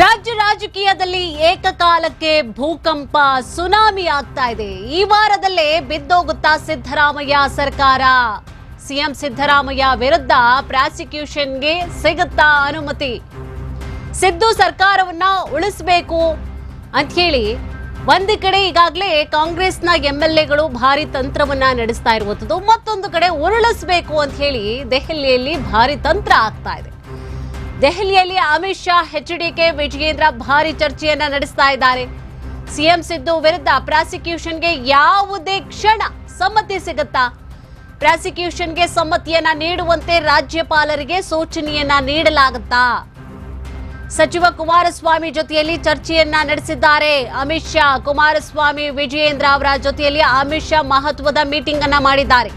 ರಾಜ್ಯ ರಾಜಕೀಯದಲ್ಲಿ ಏಕಕಾಲಕ್ಕೆ ಭೂಕಂಪ, ಸುನಾಮಿ ಆಗ್ತಾ ಇದೆ. ಈ ವಾರದಲ್ಲೇ ಬಿದ್ದೋಗುತ್ತಾ ಸಿದ್ದರಾಮಯ್ಯ ಸರ್ಕಾರ. ಸಿಎಂ ಸಿದ್ದರಾಮಯ್ಯ ವಿರುದ್ಧ ಪ್ರಾಸಿಕ್ಯೂಷನ್ಗೆ ಸಿಗುತ್ತಾ ಅನುಮತಿ. ಸಿದ್ದು ಸರ್ಕಾರವನ್ನ ಉಳಿಸಬೇಕು ಅಂತ ಹೇಳಿ ಒಂದು ಕಡೆ ಈಗಾಗಲೇ ಕಾಂಗ್ರೆಸ್ನ ಎಂ ಎಲ್ ಎಗಳು ಭಾರಿ ತಂತ್ರವನ್ನ ನಡೆಸ್ತಾ ಇರುವಂಥದ್ದು, ಮತ್ತೊಂದು ಕಡೆ ಉರುಳಿಸಬೇಕು ಅಂತ ಹೇಳಿ ದೆಹಲಿಯಲ್ಲಿ ಭಾರಿ ತಂತ್ರ ಆಗ್ತಾ ಇದೆ. ದೆಹಲಿಯಲ್ಲಿ ಅಮಿತ್ ಶಾ ಎಚ್ಡಿಕೆ, ವಿಜಯೇಂದ್ರ ಭಾರಿ ಚರ್ಚೆಯನ್ನ ನಡೆಸ್ತಾ ಇದ್ದಾರೆ. ಸಿಎಂ ಸಿದ್ದು ವಿರುದ್ಧ ಪ್ರಾಸಿಕ್ಯೂಷನ್ಗೆ ಯಾವುದೇ ಕ್ಷಣ ಸಮ್ಮತಿ ಸಿಗುತ್ತಾ? ಪ್ರಾಸಿಕ್ಯೂಷನ್ಗೆ ಸಮ್ಮತಿಯನ್ನ ನೀಡುವಂತೆ ರಾಜ್ಯಪಾಲರಿಗೆ ಸೂಚನೆಯನ್ನ ನೀಡಲಾಗುತ್ತಾ? ಸಚಿವ ಕುಮಾರಸ್ವಾಮಿ ಜೊತೆಯಲ್ಲಿ ಚರ್ಚೆಯನ್ನ ನಡೆಸಿದ್ದಾರೆ. ಅಮಿತ್ ಶಾ, ಕುಮಾರಸ್ವಾಮಿ, ವಿಜಯೇಂದ್ರ ಅವರ ಜೊತೆಯಲ್ಲಿ ಅಮಿತ್ ಶಾ ಮಹತ್ವದ ಮೀಟಿಂಗ್ ಅನ್ನ ಮಾಡಿದ್ದಾರೆ.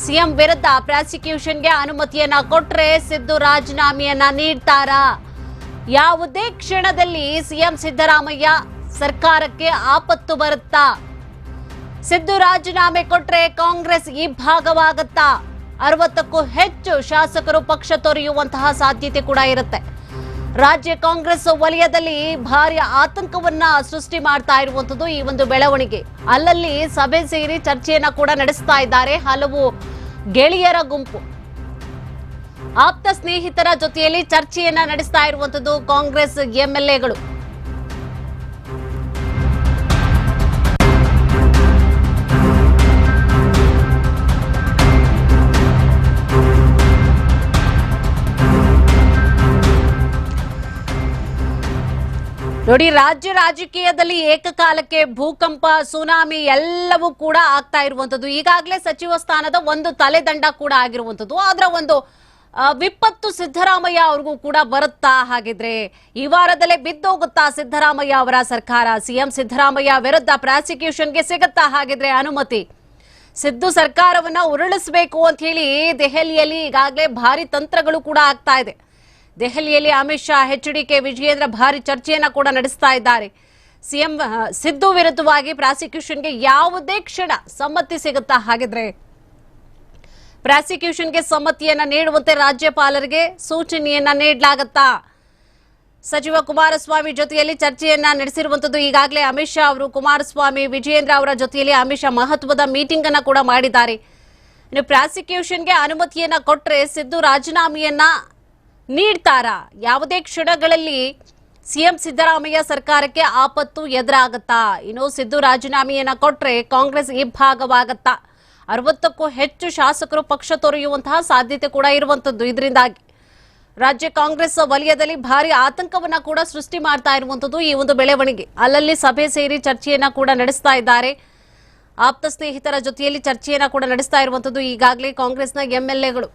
ಸಿಎಂ ವಿರುದ್ಧ ಪ್ರಾಸಿಕ್ಯೂಷನ್ಗೆ ಅನುಮತಿಯನ್ನ ಕೊಟ್ರೆ ಸಿದ್ದು ರಾಜೀನಾಮೆಯನ್ನ ನೀಡ್ತಾರಾ? ಯಾವುದೇ ಕ್ಷಣದಲ್ಲಿ ಸಿಎಂ ಸಿದ್ದರಾಮಯ್ಯ ಸರ್ಕಾರಕ್ಕೆ ಆಪತ್ತು ಬರುತ್ತಾ? ಸಿದ್ದು ರಾಜೀನಾಮೆ ಕೊಟ್ರೆ ಕಾಂಗ್ರೆಸ್ ಈ ಭಾಗವಾಗುತ್ತಾ? ಅರವತ್ತಕ್ಕೂ ಹೆಚ್ಚು ಶಾಸಕರು ಪಕ್ಷ ತೊರೆಯುವಂತಹ ಸಾಧ್ಯತೆ ಕೂಡ ಇರುತ್ತೆ. ರಾಜ್ಯ ಕಾಂಗ್ರೆಸ್ ವಲಯದಲ್ಲಿ ಭಾರಿ ಆತಂಕವನ್ನ ಸೃಷ್ಟಿ ಮಾಡ್ತಾ ಇರುವಂತದ್ದು ಈ ಒಂದು ಬೆಳವಣಿಗೆ. ಅಲ್ಲಲ್ಲಿ ಸಭೆ ಸೇರಿ ಚರ್ಚೆಯನ್ನ ಕೂಡ ನಡೆಸ್ತಾ ಇದ್ದಾರೆ. ಹಲವು ಗೆಳೆಯರ ಗುಂಪು. ಆಪ್ತ ಸ್ನೇಹಿತರ ಜೊತೆಯಲ್ಲಿ ಚರ್ಚೆಯನ್ನ ನಡೆಸ್ತಾ ಇರುವಂತದ್ದು ಕಾಂಗ್ರೆಸ್ ಎಂಎಲ್ಎಗಳು ನೋಡಿ, ರಾಜ್ಯ ರಾಜಕೀಯದಲ್ಲಿ ಏಕಕಾಲಕ್ಕೆ ಭೂಕಂಪ, ಸುನಾಮಿ ಎಲ್ಲವೂ ಕೂಡ ಆಗ್ತಾ ಇರುವಂತದ್ದು ಈಗಾಗಲೇ ಸಚಿವ ಸ್ಥಾನದ ಒಂದು ತಲೆದಂಡ ಕೂಡ ಆಗಿರುವಂತದ್ದು ಆದ್ರ ಒಂದು ವಿಪತ್ತು ಸಿದ್ದರಾಮಯ್ಯ ಅವ್ರಿಗೂ ಕೂಡ ಬರುತ್ತಾ ಹಾಗಿದ್ರೆ, ಈ ವಾರದಲ್ಲೇ ಬಿದ್ದೋಗುತ್ತಾ ಸಿದ್ದರಾಮಯ್ಯ ಅವರ ಸರ್ಕಾರ? ಸಿಎಂ ಸಿದ್ದರಾಮಯ್ಯ ವಿರುದ್ಧ ಪ್ರಾಸಿಕ್ಯೂಷನ್ಗೆ ಸಿಗುತ್ತಾ ಹಾಗಿದ್ರೆ ಅನುಮತಿ? ಸಿದ್ದು ಸರ್ಕಾರವನ್ನ ಉರುಳಿಸಬೇಕು ಅಂತ ಹೇಳಿ ದೆಹಲಿಯಲ್ಲಿ ಈಗಾಗಲೇ ಭಾರಿ ತಂತ್ರಗಳು ಕೂಡ ಆಗ್ತಾ ಇದೆ. ದೆಹಲಿಯಲ್ಲಿ ಅಮಿತ್ ಶಾ ಎಚ್ಡಿಕೆ ವಿಜಯೇಂದ್ರ ಭಾರಿ ಚರ್ಚೆಯನ್ನ ಕೂಡ ನಡೆಸ್ತಾ ಇದ್ದಾರೆ. ಸಿಎಂ ಸಿದ್ದು ವಿರುದ್ಧವಾಗಿ ಪ್ರಾಸಿಕ್ಯೂಷನ್ಗೆ ಯಾವುದೇ ಕ್ಷಣ ಸಮ್ಮತಿ ಸಿಗುತ್ತಾ ಹಾಗಿದ್ರೆ? ಪ್ರಾಸಿಕ್ಯೂಷನ್ಗೆ ಸಮ್ಮತಿಯನ್ನ ನೀಡುವಂತೆ ರಾಜ್ಯಪಾಲರಿಗೆ ಸೂಚನೆಯನ್ನ ನೀಡಲಾಗುತ್ತಾ? ಸಚಿವ ಕುಮಾರಸ್ವಾಮಿ ಜೊತೆಯಲ್ಲಿ ಚರ್ಚೆಯನ್ನ ನಡೆಸಿರುವಂತದ್ದು ಈಗಾಗಲೇ ಅಮಿತ್ ಶಾ ಅವರು, ಕುಮಾರಸ್ವಾಮಿ, ವಿಜಯೇಂದ್ರ ಅವರ ಜೊತೆಯಲ್ಲಿ ಅಮಿತ್ ಶಾ ಮಹತ್ವದ ಮೀಟಿಂಗ್ ಅನ್ನ ಕೂಡ ಮಾಡಿದ್ದಾರೆ. ಇನ್ನು ಪ್ರಾಸಿಕ್ಯೂಷನ್ಗೆ ಅನುಮತಿಯನ್ನ ಕೊಟ್ಟರೆ ಸಿದ್ದು ರಾಜೀನಾಮೆಯನ್ನ ನೀಡ್ತಾರಾ? ಯಾವುದೇ ಕ್ಷಣಗಳಲ್ಲಿ ಸಿಎಂ ಸಿದ್ದರಾಮಯ್ಯ ಸರ್ಕಾರಕ್ಕೆ ಆಪತ್ತು ಎದುರಾಗತ್ತಾ? ಇನ್ನು ಸಿದ್ದು ರಾಜೀನಾಮೆಯನ್ನ ಕೊಟ್ರೆ ಕಾಂಗ್ರೆಸ್ ಇಬ್ಬಾಗವಾಗತ್ತಾ ಅರವತ್ತಕ್ಕೂ ಹೆಚ್ಚು ಶಾಸಕರು ಪಕ್ಷ ತೊರೆಯುವಂತಹ ಸಾಧ್ಯತೆ ಕೂಡ ಇರುವಂತದ್ದು ಇದರಿಂದಾಗಿ ರಾಜ್ಯ ಕಾಂಗ್ರೆಸ್ ವಲಯದಲ್ಲಿ ಭಾರಿ ಆತಂಕವನ್ನ ಕೂಡ ಸೃಷ್ಟಿ ಮಾಡ್ತಾ ಇರುವಂತದ್ದು ಈ ಒಂದು ಬೆಳವಣಿಗೆ. ಅಲ್ಲಲ್ಲಿ ಸಭೆ ಸೇರಿ ಚರ್ಚೆಯನ್ನ ಕೂಡ ನಡೆಸ್ತಾ ಇದ್ದಾರೆ. ಆಪ್ತ ಸ್ನೇಹಿತರ ಜೊತೆಯಲ್ಲಿ ಚರ್ಚೆಯನ್ನ ಕೂಡ ನಡೆಸ್ತಾ ಇರುವಂತದ್ದು ಈಗಾಗಲೇ ಕಾಂಗ್ರೆಸ್ನ ಎಂಎಲ್ಎಗಳು